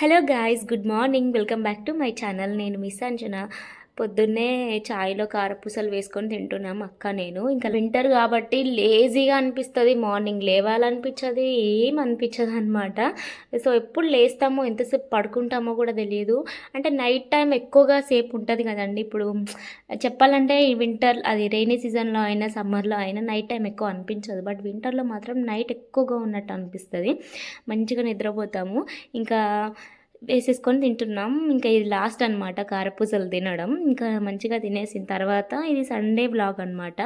Hello guys good morning. Welcome back to my channel. నేను miss Anjana పొద్దున్నే చాయ్లో కారపూసలు వేసుకొని తింటున్నాం అక్క నేను. ఇంకా వింటర్ కాబట్టి లేజీగా అనిపిస్తుంది మార్నింగ్ లేవాలనిపించదు ఏం అనిపించదు అనమాట సో ఎప్పుడు లేస్తామో ఎంతసేపు పడుకుంటామో కూడా తెలియదు. అంటే నైట్ టైం ఎక్కువగా సేపు ఉంటుంది కదండి. ఇప్పుడు చెప్పాలంటే వింటర్ అది రైనీ సీజన్లో అయినా సమ్మర్లో అయినా నైట్ టైం ఎక్కువ అనిపించదు. బట్ వింటర్లో మాత్రం నైట్ ఎక్కువగా ఉన్నట్టు అనిపిస్తుంది. మంచిగా నిద్రపోతాము. ఇంకా వేసేసుకొని తింటున్నాం. ఇంకా ఇది లాస్ట్ అనమాట కారపూసలు తినడం. ఇంకా మంచిగా తినేసిన తర్వాత ఇది సండే బ్లాగ్ అనమాట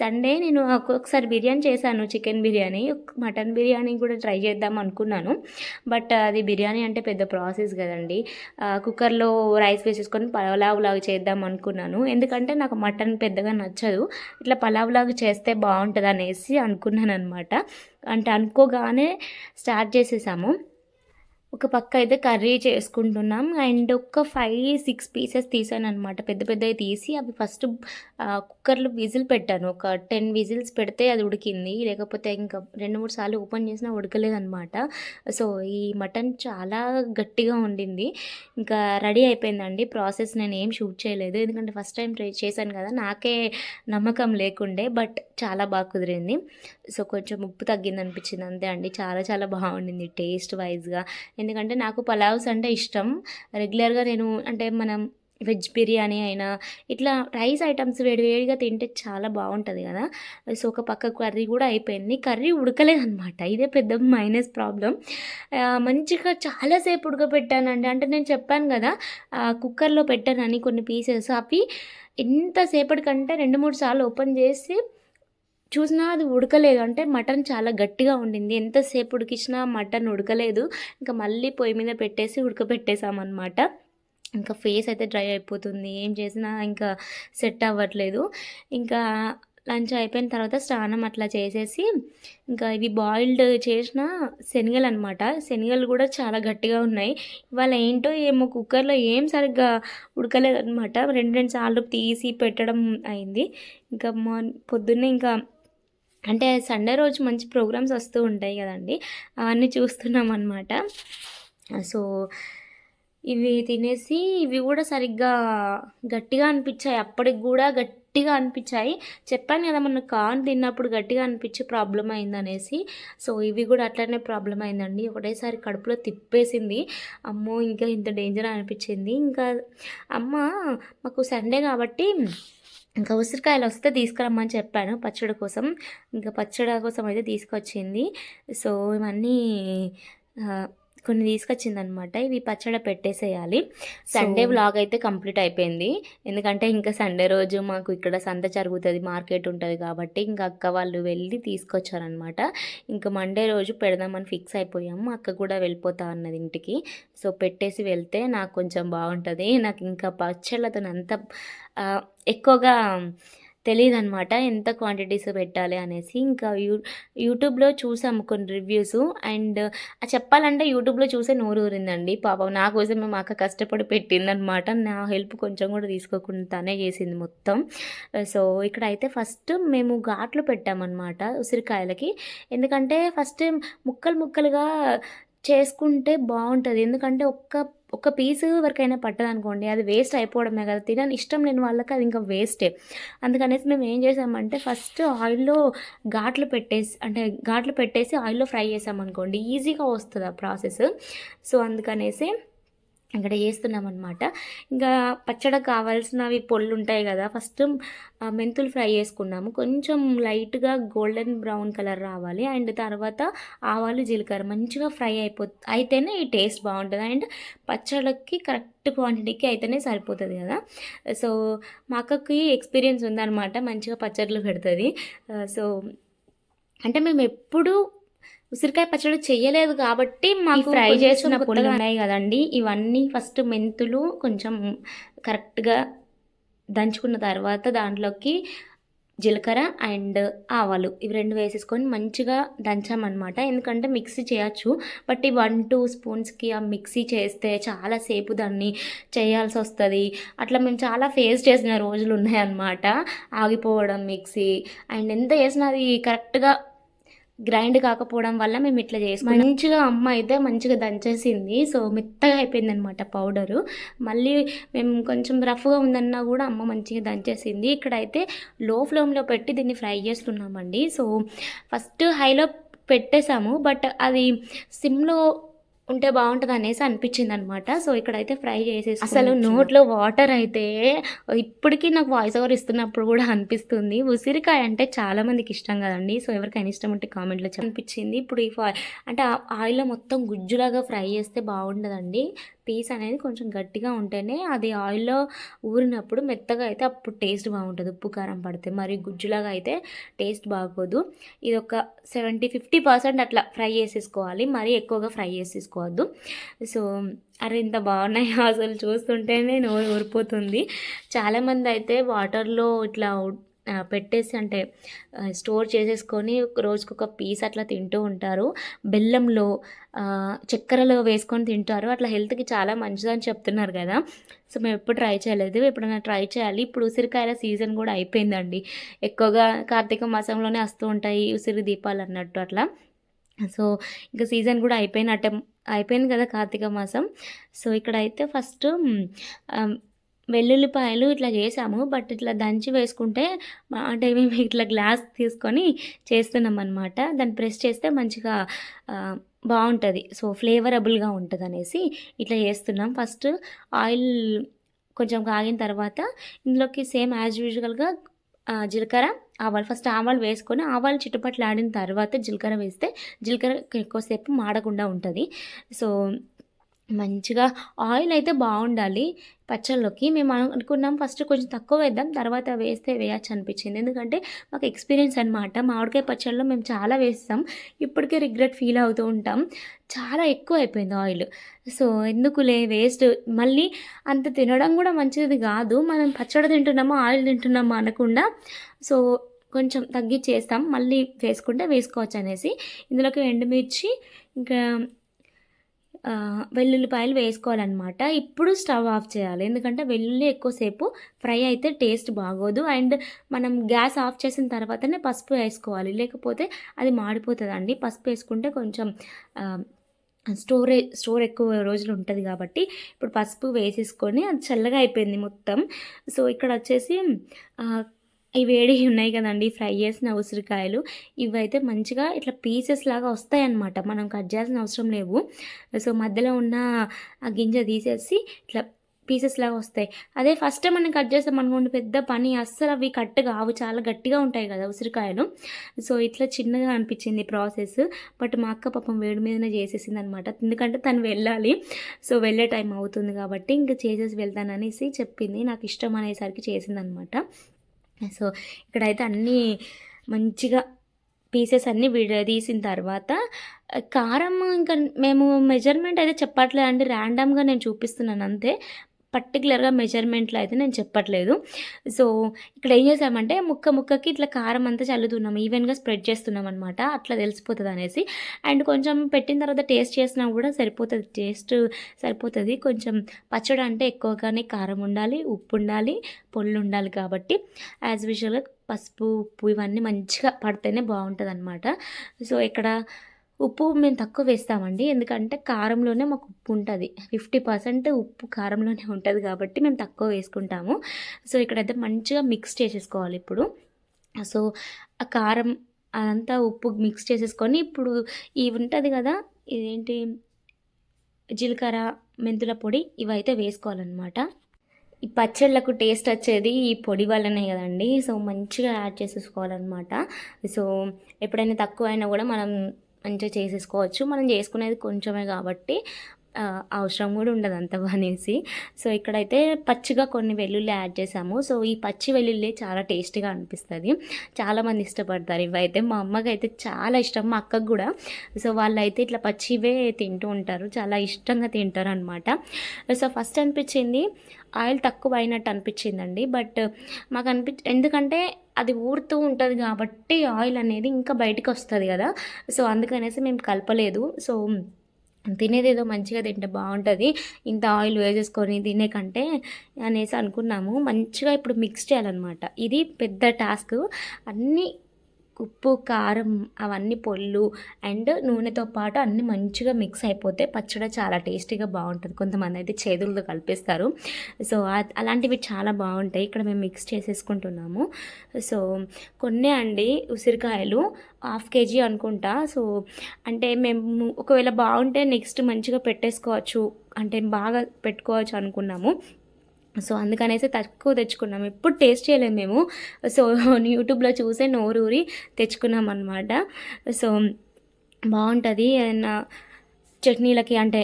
సండే నేను ఒక్కొక్కసారి బిర్యానీ చేశాను చికెన్ బిర్యానీ. మటన్ బిర్యానీ కూడా ట్రై చేద్దాం అనుకున్నాను. బట్ అది బిర్యానీ అంటే పెద్ద ప్రాసెస్ కదండి. కుక్కర్లో రైస్ వేసేసుకొని పలావ్ లాగా చేద్దాం అనుకున్నాను. ఎందుకంటే నాకు మటన్ పెద్దగా నచ్చదు. ఇట్లా పలావ్ లాగా చేస్తే బాగుంటుంది అనేసి అనుకున్నాను అనమాట అంటే అనుకోగానే స్టార్ట్ చేసేసాము. ఒక పక్క అయితే కర్రీ చేసుకుంటున్నాం. అండ్ ఒక ఫైవ్ సిక్స్ పీసెస్ తీసాను అనమాట పెద్ద పెద్దవి తీసి అవి ఫస్ట్ కుక్కర్లో విజిల్ పెట్టాను. ఒక టెన్ విజిల్స్ పెడితే అది ఉడికింది. లేకపోతే ఇంకా రెండు మూడు సార్లు ఓపెన్ చేసినా ఉడకలేదనమాట సో ఈ మటన్ చాలా గట్టిగా ఉండింది ఇంకా రెడీ అయిపోయిందండి. ప్రాసెస్ నేను ఏం షూట్ చేయలేదు. ఎందుకంటే ఫస్ట్ టైం ట్రై చేశాను కదా నాకే నమ్మకం లేకుండే బట్ చాలా బాగా కుదిరింది. సో కొంచెం ఉప్పు తగ్గింది అనిపించింది అంతే అండి. చాలా చాలా బాగుండింది టేస్ట్ వైజ్గా ఎందుకంటే నాకు పలావ్స్ అంటే ఇష్టం. రెగ్యులర్గా నేను అంటే మనం వెజ్ బిర్యానీ అయినా ఇట్లా రైస్ ఐటమ్స్ వేడివేడిగా తింటే చాలా బాగుంటుంది కదా. సో ఒక పక్క కర్రీ కూడా అయిపోయింది. కర్రీ ఉడకలేదనమాట ఇదే పెద్ద మైనస్ ప్రాబ్లం మంచిగా చాలాసేపు ఉడకపెట్టానండి అంటే నేను చెప్పాను కదా కుక్కర్లో పెట్టానని కొన్ని పీసెస్. అవి ఎంతసేపటికంటే రెండు మూడు సార్లు ఓపెన్ చేసి చూసినా అది ఉడకలేదు. అంటే మటన్ చాలా గట్టిగా ఉండింది. ఎంతసేపు ఉడికించినా మటన్ ఉడకలేదు. ఇంకా మళ్ళీ పొయ్యి మీద పెట్టేసి ఉడకపెట్టేసామన్నమాట ఇంకా ఫేస్ అయితే డ్రై అయిపోతుంది. ఏం చేసినా ఇంకా సెట్ అవ్వట్లేదు. ఇంకా లంచ్ అయిపోయిన తర్వాత స్నానం అట్లా చేసేసి ఇంకా ఇవి బాయిల్డ్ చేసిన శనగలు అనమాట శనగలు కూడా చాలా గట్టిగా ఉన్నాయి. ఇవాళ ఏంటో ఏమో కుక్కర్లో ఏం సరిగ్గా ఉడకలేదనమాట రెండు రెండు సార్లు తీసి పెట్టడం అయింది. ఇంకా మా పొద్దున్నే ఇంకా అంటే సండే రోజు మంచి ప్రోగ్రామ్స్ వస్తూ ఉంటాయి కదండి. అవన్నీ చూస్తున్నాం అనమాట సో ఇవి తినేసి ఇవి కూడా సరిగ్గా గట్టిగా అనిపించాయి. అప్పటికి కూడా గట్టిగా అనిపించాయి. చెప్పాను కదా మన కాన్ తిన్నప్పుడు గట్టిగా అనిపించి ప్రాబ్లం అయిందనేసి. సో ఇవి కూడా అట్లనే ప్రాబ్లం అయిందండి. ఒకటేసారి కడుపులో తిప్పేసింది. అమ్మో ఇంకా ఇంత డేంజర్ అనిపించింది. ఇంకా అమ్మ మాకు సండే కాబట్టి ఇంకా ఉసిరికాయలు వస్తే తీసుకురమ్మని చెప్పాను. పచ్చడి కోసం. ఇంకా పచ్చడి కోసం అయితే తీసుకొచ్చింది. సో ఇవన్నీ కొన్ని తీసుకొచ్చింది అనమాట ఇవి పచ్చడి పెట్టేసేయాలి. సండే వ్లాగ్ అయితే కంప్లీట్ అయిపోయింది. ఎందుకంటే ఇంకా సండే రోజు మాకు ఇక్కడ సంత జరుగుతుంది మార్కెట్ ఉంటుంది కాబట్టి ఇంకా అక్క వాళ్ళు వెళ్ళి తీసుకొచ్చారనమాట ఇంకా మండే రోజు పెడదామని ఫిక్స్ అయిపోయాము. అక్క కూడా వెళ్ళిపోతా అన్నది ఇంటికి. సో పెట్టేసి వెళ్తే నాకు కొంచెం బాగుంటుంది. నాకు ఇంకా పచ్చళ్ళతో అంత ఎక్కువగా తెలియదు అనమాట ఎంత క్వాంటిటీస్ పెట్టాలి అనేసి. ఇంకా యూ యూట్యూబ్లో చూసాము కొన్ని రివ్యూస్ అండ్ చెప్పాలంటే యూట్యూబ్లో చూసే నోరు ఊరిందండి. పాపం నా కోసమే మా అక్క కష్టపడి పెట్టిందనమాట నా హెల్ప్ కొంచెం కూడా తీసుకోకుండా తనే చేసింది మొత్తం. సో ఇక్కడ అయితే ఫస్ట్ మేము ఘాట్లు పెట్టామన్నమాట ఉసిరికాయలకి. ఎందుకంటే ఫస్ట్ ముక్కలు ముక్కలుగా చేసుకుంటే బాగుంటుంది. ఎందుకంటే ఒక్క ఒక పీస్ వరకైనా పట్టదనుకోండి అది వేస్ట్ అయిపోవడమే కదా. తినని ఇష్టం లేని వాళ్ళకి అది ఇంకా వేస్టే. అందుకనేసి మేము ఏం చేసామంటే ఫస్ట్ ఆయిల్లో ఘాట్లు పెట్టేసి అంటే ఘాట్లు పెట్టేసి ఆయిల్లో ఫ్రై చేసామనుకోండి ఈజీగా వస్తుంది ఆ ప్రాసెస్. సో అందుకనేసి ఇక్కడ చేస్తున్నాం అనమాట ఇంకా పచ్చడి కావాల్సినవి పొళ్ళు ఉంటాయి కదా ఫస్ట్ మెంతులు ఫ్రై చేసుకున్నాము. కొంచెం లైట్గా గోల్డెన్ బ్రౌన్ కలర్ రావాలి. అండ్ తర్వాత ఆవాలు జీలకర్ర మంచిగా ఫ్రై అయిపో అయితేనే ఈ టేస్ట్ బాగుంటుంది. అండ్ పచ్చడికి కరెక్ట్ క్వాంటిటీకి అయితేనే సరిపోతుంది కదా. సో మా అక్కకి ఎక్స్పీరియన్స్ ఉందన్నమాట మంచిగా పచ్చళ్ళు పెడుతుంది. సో అంటే మేము ఎప్పుడూ ఉసిరికాయ పచ్చడి చేయలేదు కాబట్టి మాకు ఫ్రై చేసిన పుల్లగా ఉన్నాయి కదండి. ఇవన్నీ ఫస్ట్ మెంతులు కొంచెం కరెక్ట్గా దంచుకున్న తర్వాత దాంట్లోకి జీలకర్ర అండ్ ఆవాలు ఇవి రెండు వేసేసుకొని మంచిగా దంచామన్నమాట. ఎందుకంటే మిక్సీ చేయొచ్చు. బట్ ఈ వన్ టూ స్పూన్స్కి ఆ మిక్సీ చేస్తే చాలాసేపు దాన్ని చేయాల్సి వస్తుంది. అట్లా మేము చాలా ఫేస్ చేసిన రోజులు ఉన్నాయన్నమాట. ఆగిపోవడం మిక్సీ అండ్ ఎంత చేసినా అది కరెక్ట్గా గ్రైండ్ కాకపోవడం వల్ల మేము ఇట్లా చేసుకున్నాం. మంచిగా అమ్మ అయితే మంచిగా దంచేసింది. సో మెత్తగా అయిపోయింది అనమాట పౌడరు. మళ్ళీ మేము కొంచెం రఫ్గా ఉందన్నా కూడా అమ్మ మంచిగా దంచేసింది. ఇక్కడైతే లో ఫ్లేమ్లో పెట్టి దీన్ని ఫ్రై చేస్తున్నామండి. సో ఫస్ట్ హైలో పెట్టేశాము. బట్ అది సిమ్లో ఉంటే బాగుంటుంది అనేసి అనిపించింది అనమాట సో ఇక్కడైతే ఫ్రై చేసేసి అసలు నోట్లో వాటర్ అయితే ఇప్పటికీ నాకు వాయిస్ ఓవర్ ఇస్తున్నప్పుడు కూడా అనిపిస్తుంది. ఉసిరికాయ అంటే చాలా మందికి ఇష్టం కదండి. సో ఎవరికైనా ఇష్టం ఉంటే కామెంట్లో అనిపించింది. ఇప్పుడు ఈ అంటే ఆయిల్లో మొత్తం గుజ్జులాగా ఫ్రై చేస్తే బాగుండదండి. పీస్ అనేది కొంచెం గట్టిగా ఉంటేనే అది ఆయిల్లో ఊరినప్పుడు మెత్తగా అయితే అప్పుడు టేస్ట్ బాగుంటుంది. ఉప్పు కారం పడితే మరి గుజ్జులాగా అయితే టేస్ట్ బాగోదు. ఇది ఒక సెవెంటీ ఫిఫ్టీ పర్సెంట్ అట్లా ఫ్రై చేసేసుకోవాలి. మరీ ఎక్కువగా ఫ్రై చేసేసుకోవద్దు. సో అరే ఇంత బాగున్నాయి అసలు చూస్తుంటేనే నోరు ఊరిపోతుంది. చాలామంది అయితే వాటర్లో ఇట్లా పెట్టేసి అంటే స్టోర్ చేసేసుకొని రోజుకు ఒక పీస్ అట్లా తింటూ ఉంటారు. బెల్లంలో చక్కెరలో వేసుకొని తింటారు. అట్లా హెల్త్కి చాలా మంచిదని చెప్తున్నారు కదా. సో మేము ఎప్పుడు ట్రై చేయలేదు. ఎప్పుడైనా ట్రై చేయాలి. ఇప్పుడు ఉసిరికాయల సీజన్ కూడా అయిపోయిందండి. ఎక్కువగా కార్తీక మాసంలోనే వస్తూ ఉంటాయి ఉసిరి దీపాలు అన్నట్టు అట్లా. సో ఇంకా సీజన్ కూడా అయిపోయినట్టే అయిపోయింది కదా కార్తీక మాసం. సో ఇక్కడైతే ఫస్ట్ వెల్లుల్లిపాయలు ఇట్లా చేసాము. బట్ ఇట్లా దంచి వేసుకుంటే అంటే మేము ఇట్లా గ్లాస్ తీసుకొని చేస్తున్నాం అనమాట దాన్ని ప్రెస్ చేస్తే మంచిగా బాగుంటుంది. సో ఫ్లేవరబుల్గా ఉంటుంది అనేసి ఇట్లా చేస్తున్నాం. ఫస్ట్ ఆయిల్ కొంచెం కాగిన తర్వాత ఇందులోకి సేమ్ యాజ్ యూజువల్గా జీలకర్ర ఆవాలు. ఫస్ట్ ఆవాలు వేసుకొని ఆవాలు చిట్టుపట్లు ఆడిన తర్వాత జీలకర్ర వేస్తే జీలకర్ర ఎక్కువసేపు మాడకుండా ఉంటుంది. సో మంచిగా ఆయిల్ అయితే బాగుండాలి పచ్చళ్ళలోకి మేము అనుకున్నాం ఫస్ట్ కొంచెం తక్కువ వేద్దాం తర్వాత వేస్తే వేయచ్చు అనిపించింది. ఎందుకంటే మాకు ఎక్స్పీరియన్స్ అనమాట మామిడికాయ పచ్చళ్ళలో మేము చాలా వేస్తాం. ఇప్పటికే రిగ్రెట్ ఫీల్ అవుతూ ఉంటాం. చాలా ఎక్కువ అయిపోయింది ఆయిల్. సో ఎందుకులే వేస్ట్? మళ్ళీ అంత తినడం కూడా మంచిది కాదు. మనం పచ్చడి తింటున్నామా ఆయిల్ తింటున్నామా అనకుండా సో కొంచెం తగ్గించేస్తాం. మళ్ళీ వేసుకుంటే వేసుకోవచ్చు అనేసి. ఇందులోకి ఎండుమిర్చి ఇంకా వెల్లుల్లిపాయలు వేసుకోవాలన్నమాట. ఇప్పుడు స్టవ్ ఆఫ్ చేయాలి. ఎందుకంటే వెల్లుల్లి ఎక్కువసేపు ఫ్రై అయితే టేస్ట్ బాగోదు. అండ్ మనం గ్యాస్ ఆఫ్ చేసిన తర్వాతనే పసుపు వేసుకోవాలి. లేకపోతే అది మాడిపోతుందండి. పసుపు వేసుకుంటే కొంచెం స్టోరేజ్ స్టోర్ ఎక్కువ రోజులు ఉంటుంది కాబట్టి ఇప్పుడు పసుపు వేసేసుకొని అది చల్లగా అయిపోయింది మొత్తం. సో ఇక్కడ వచ్చేసి ఇవి ఈ వేడి ఉన్నాయి కదండి ఫ్రై చేసిన ఉసిరికాయలు. ఇవైతే మంచిగా ఇట్లా పీసెస్ లాగా వస్తాయన్నమాట. మనం కట్ చేయాల్సిన అవసరం లేవు. సో మధ్యలో ఉన్న ఆ గింజ తీసేసి ఇట్లా పీసెస్ లాగా వస్తాయి. అదే ఫస్ట్ మనం కట్ చేస్తాం అనుకోండి పెద్ద పని. అస్సలు అవి కట్ కావు. చాలా గట్టిగా ఉంటాయి కదా ఉసిరికాయలు. సో ఇట్లా చిన్నగా అనిపించింది ప్రాసెస్. బట్ మా అక్క పాపం వేడి మీదనే చేసేసింది అనమాట ఎందుకంటే తను వెళ్ళాలి. సో వెళ్ళే టైం అవుతుంది కాబట్టి ఇంకా చేసేసి వెళ్తాననేసి చెప్పింది. నాకు ఇష్టం అనేసరికి చేసిందనమాట సో ఇక్కడైతే అన్నీ మంచిగా పీసెస్ అన్నీ విడ తీసిన తర్వాత కారం ఇంకా మేము మెజర్మెంట్ అయితే చెప్పట్లేదు. అండి ర్యాండమ్గా నేను చూపిస్తున్నాను అంతే. పర్టికులర్గా మెజర్మెంట్లో అయితే నేను చెప్పట్లేదు. సో ఇక్కడ ఏం చేసామంటే ముక్క ముక్కకి ఇట్లా కారం అంతా చల్లుతున్నాం ఈవెన్గా స్ప్రెడ్ చేస్తున్నాం అనమాట అట్లా తెలిసిపోతుంది అనేసి. అండ్ కొంచెం పెట్టిన తర్వాత టేస్ట్ చేసినా కూడా సరిపోతుంది టేస్ట్ సరిపోతుంది. కొంచెం పచ్చడి అంటే ఎక్కువగానే కారం ఉండాలి ఉప్పు ఉండాలి పొళ్ళు ఉండాలి కాబట్టి. యాజ్ యూజువల్గా పసుపు ఉప్పు ఇవన్నీ మంచిగా పడితేనే బాగుంటుంది అనమాట సో ఇక్కడ ఉప్పు మేము తక్కువ వేస్తామండి. ఎందుకంటే కారంలోనే మాకు ఉప్పు ఉంటుంది. ఫిఫ్టీ పర్సెంట్ ఉప్పు కారంలోనే ఉంటుంది కాబట్టి మేము తక్కువ వేసుకుంటాము. సో ఇక్కడైతే మంచిగా మిక్స్ చేసేసుకోవాలి ఇప్పుడు. సో ఆ కారం అదంతా ఉప్పు మిక్స్ చేసేసుకొని ఇప్పుడు ఇవి ఉంటుంది కదా ఇదేంటి? జీలకర్ర మెంతుల పొడి ఇవైతే వేసుకోవాలన్నమాట. ఈ పచ్చళ్ళకు టేస్ట్ వచ్చేది ఈ పొడి వల్లనే కదండి. సో మంచిగా యాడ్ చేసేసుకోవాలన్నమాట. సో ఎప్పుడైనా తక్కువ అయినా కూడా మనం మంచిగా చేసేసుకోవచ్చు. మనం చేసుకునేది కొంచెమే కాబట్టి అవసరం కూడా ఉండదు అంత అనేసి. సో ఇక్కడైతే పచ్చిగా కొన్ని వెల్లుల్లి యాడ్ చేసాము. సో ఈ పచ్చి వెల్లుల్లి చాలా టేస్టీగా అనిపిస్తుంది. చాలామంది ఇష్టపడతారు ఇవైతే. మా అమ్మకి అయితే చాలా ఇష్టం మా అక్కకు కూడా. సో వాళ్ళైతే ఇట్లా పచ్చివే తింటూ ఉంటారు. చాలా ఇష్టంగా తింటారు అనమాట సో ఫస్ట్ అనిపించింది ఆయిల్ తక్కువ అయినట్టు అనిపించిందండి. బట్ మాకు అనిపి ఎందుకంటే అది ఊరుతూ ఉంటుంది కాబట్టి ఆయిల్ అనేది ఇంకా బయటకు వస్తుంది కదా. సో అందుకనేసి మేము కలపలేదు. సో తినేది ఏదో మంచిగా తింటే బాగుంటుంది. ఇంత ఆయిల్ వేసేసుకొని తినే కంటే అనేసి అనుకున్నాము. మంచిగా ఇప్పుడు మిక్స్ చేయాలన్నమాట. ఇది పెద్ద టాస్క్ అన్నీ ఉప్పు కారం అవన్నీ పొల్లు అండ్ నూనెతో పాటు అన్నీ మంచిగా మిక్స్ అయిపోతే పచ్చడి చాలా టేస్టీగా బాగుంటుంది. కొంతమంది అయితే చేదులతో కలిపేస్తారు. సో అలాంటివి చాలా బాగుంటాయి. ఇక్కడ మేము మిక్స్ చేసేసుకుంటున్నాము. సో కొన్నే అండి ఉసిరికాయలు హాఫ్ కేజీ అనుకుంటా. సో అంటే మేము ఒకవేళ బాగుంటే నెక్స్ట్ మంచిగా పెట్టేసుకోవచ్చు. అంటే బాగా పెట్టుకోవచ్చు అనుకున్నాము. సో అందుకనేసి తక్కువ తెచ్చుకున్నాం. ఎప్పుడు టేస్ట్ చేయలేము మేము. సో యూట్యూబ్లో చూసే నోరూరి తెచ్చుకున్నాం అనమాట సో బాగుంటుంది. ఏదైనా చట్నీలకి అంటే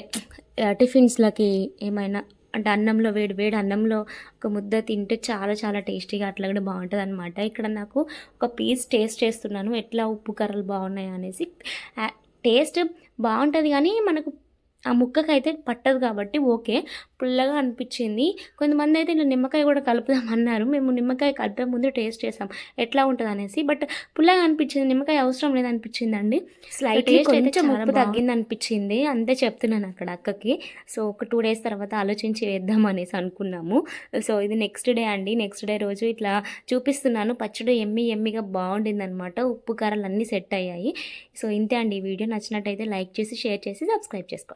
టిఫిన్స్లకి ఏమైనా అంటే అన్నంలో వేడి వేడి అన్నంలో ఒక ముద్ద తింటే చాలా చాలా టేస్టీగా అట్లా కూడా బాగుంటుంది అనమాట ఇక్కడ నాకు ఒక పీస్ టేస్ట్ చేస్తున్నాను. ఎట్లా ఉప్పు కర్రలు బాగున్నాయి అనేసి టేస్ట్ బాగుంటుంది కానీ మనకు ఆ ముక్కకైతే పట్టదు కాబట్టి ఓకే పుల్లగా అనిపించింది. కొంతమంది అయితే ఇలా నిమ్మకాయ కూడా కలుపుదాం అన్నారు. మేము నిమ్మకాయ కలిపే ముందు టేస్ట్ చేసాం. ఎట్లా ఉంటుంది అనేసి. బట్ పుల్లగా అనిపించింది నిమ్మకాయ అవసరం లేదనిపించింది అండి స్లైట్ taste అయితే కొంచెం చాలా ఉప్పు తగ్గింది అనిపించింది అంతే చెప్తున్నాను అక్కడ అక్కకి. సో ఒక టూ డేస్ తర్వాత ఆలోచించి వేద్దాం అనేసి అనుకున్నాము. సో ఇది నెక్స్ట్ డే అండి. నెక్స్ట్ డే రోజు ఇట్లా చూపిస్తున్నాను. పచ్చడి ఎమ్మి ఎమ్మిగా బాగుండింది అనమాట ఉప్పు కారాలు అన్నీ సెట్ అయ్యాయి. సో ఇంతే అండి ఈ వీడియో. నచ్చినట్టయితే లైక్ చేసి షేర్ చేసి సబ్స్క్రైబ్ చేసుకోండి.